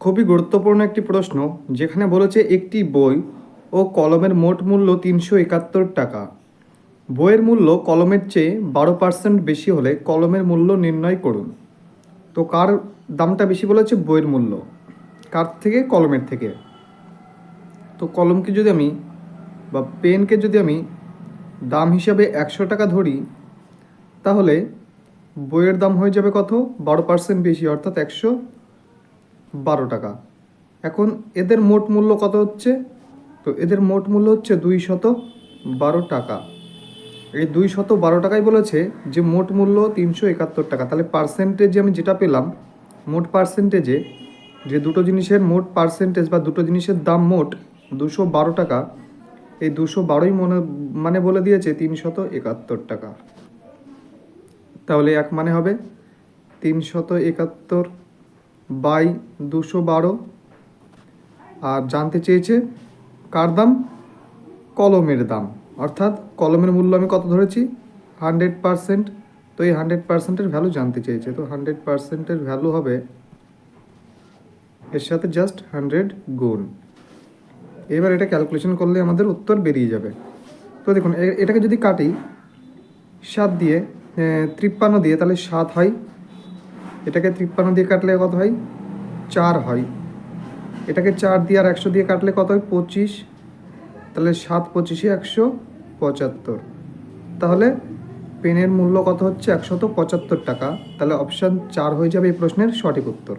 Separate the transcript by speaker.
Speaker 1: খুবই গুরুত্বপূর্ণ একটি প্রশ্ন, যেখানে বলেছে একটি বই ও কলমের মোট মূল্য তিনশো একাত্তর টাকা। বইয়ের মূল্য কলমের চেয়ে বারো পার্সেন্ট বেশি হলে কলমের মূল্য নির্ণয় করুন। তো কার দামটা বেশি বলেছে? বইয়ের মূল্য। কার থেকে? কলমের থেকে। তো কলমকে যদি আমি বা পেনকে যদি আমি দাম হিসাবে একশো টাকা ধরি, তাহলে বইয়ের দাম হয়ে যাবে কত? বারো পার্সেন্ট বেশি, অর্থাৎ একশো বারো টাকা। এখন এদের মোট মূল্য কত হচ্ছে? তো এদের মোট মূল্য হচ্ছে দুই শত বারো টাকা। এই দুই শত বারো টাকায় বলেছে যে মোট মূল্য তিনশো একাত্তর টাকা। তাহলে পার্সেন্টেজে আমি যেটা পেলাম, মোট পার্সেন্টেজে যে দুটো জিনিসের মোট পার্সেন্টেজ বা দুটো জিনিসের দাম মোট দুশো বারো টাকা, এই দুশো বারোই মনে মানে বলে দিয়েছে তিনশত একাত্তর টাকা। তাহলে এক মানে হবে তিনশত একাত্তর বাই দুশো বারো। আর জানতে চেয়েছে কার দাম? কলমের দাম। অর্থাৎ কলমের মূল্য আমি কত ধরেছি? Hundred percent. তো এই হান্ড্রেড পার্সেন্টের ভ্যালু জানতে চেয়েছে। তো হান্ড্রেড পার্সেন্টের ভ্যালু হবে এর সাথে জাস্ট হান্ড্রেড গুণ। এবার এটা ক্যালকুলেশন করলে আমাদের উত্তর বেরিয়ে যাবে। তো দেখুন এটাকে যদি কাটি সাত দিয়ে এ, তিপ্পান্ন দিয়ে তাহলে সাত হয়। এটাকে তিপ্পান্ন দিয়ে কাটলে কত হয়? চার হয়। এটাকে চার দিয়ে আর একশো দিয়ে কাটলে কত হয়? পঁচিশ। তাহলে সাত পঁচিশে একশো পঁচাত্তর। তাহলে পেনের মূল্য কত হচ্ছে? একশত পঁচাত্তর টাকা। তাহলে অপশান চার হয়ে যাবে এই প্রশ্নের সঠিক উত্তর।